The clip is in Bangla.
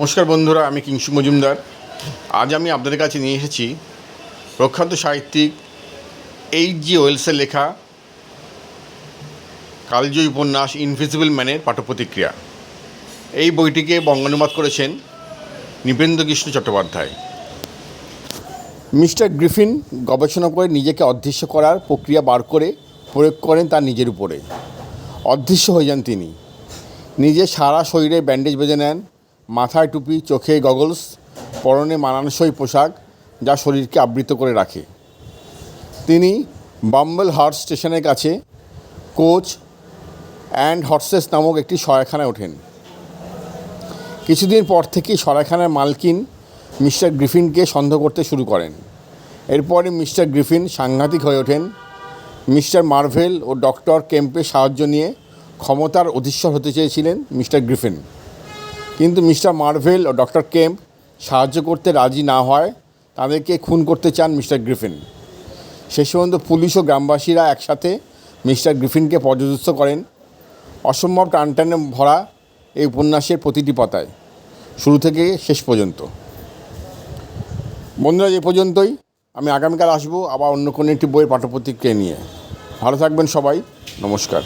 নমস্কার বন্ধুরা, আমি কিংসু মজুমদার। আজ আমি আপনাদের কাছে নিয়ে এসেছি প্রখ্যাত সাহিত্যিক এইচ জি ওয়েলসের লেখা কালজয়ী উপন্যাস ইনভিজিবল ম্যানের পাঠপ্রতিক্রিয়া। এই বইটিকে বঙ্গানুবাদ করেছেন নৃপেন্দ্র কৃষ্ণ চট্টোপাধ্যায়। মিস্টার গ্রিফিন গবেষণা করে নিজেকে অদৃশ্য করার প্রক্রিয়া বার করে প্রয়োগ করেন তার নিজের উপরে। অদৃশ্য হয়ে যান তিনি। নিজে সারা শরীরে ব্যান্ডেজ বেঁধে নেন। মাথায় টুপি, চোখে গগলস পরনে মানানসই পোশাক যা শরীরকে আবৃত করে রাখে। তিনি বাম্বল হার্ট স্টেশনের কাছে কোচ অ্যান্ড হর্সেস নামক একটি সরাইখানায় ওঠেন। কিছুদিন পর থেকেই সরাইখানার মালকিন মিস্টার গ্রিফিনকে সন্দেহ করতে শুরু করেন। এরপরে মিস্টার গ্রিফিন সাংঘাতিক হয়ে ওঠেন। মিস্টার মার্ভেল ও ডক্টর কেম্পের সাহায্য নিয়ে ক্ষমতার অধীশ্বর হতে চেয়েছিলেন মিস্টার গ্রিফিন। কিন্তু মিস্টার মার্ভেল ও ডক্টর কেম্প সাহায্য করতে রাজি না হয়, তাদেরকে খুন করতে চান মিস্টার গ্রিফিন। শেষ পর্যন্ত পুলিশ ও গ্রামবাসীরা একসাথে মিস্টার গ্রিফিনকে পর্যদস্ত করেন। অসম্ভব টানটানে ভরা এই উপন্যাসের প্রতিটি পাতায়। শুরু থেকে শেষ পর্যন্ত। বন্ধুরা, এ পর্যন্তই। আমি আগামীকাল আসব আবার অন্য কোনো একটি বইয়ের পাঠ্যপ্রতিক্রিয়া নিয়ে। ভালো থাকবেন সবাই। নমস্কার।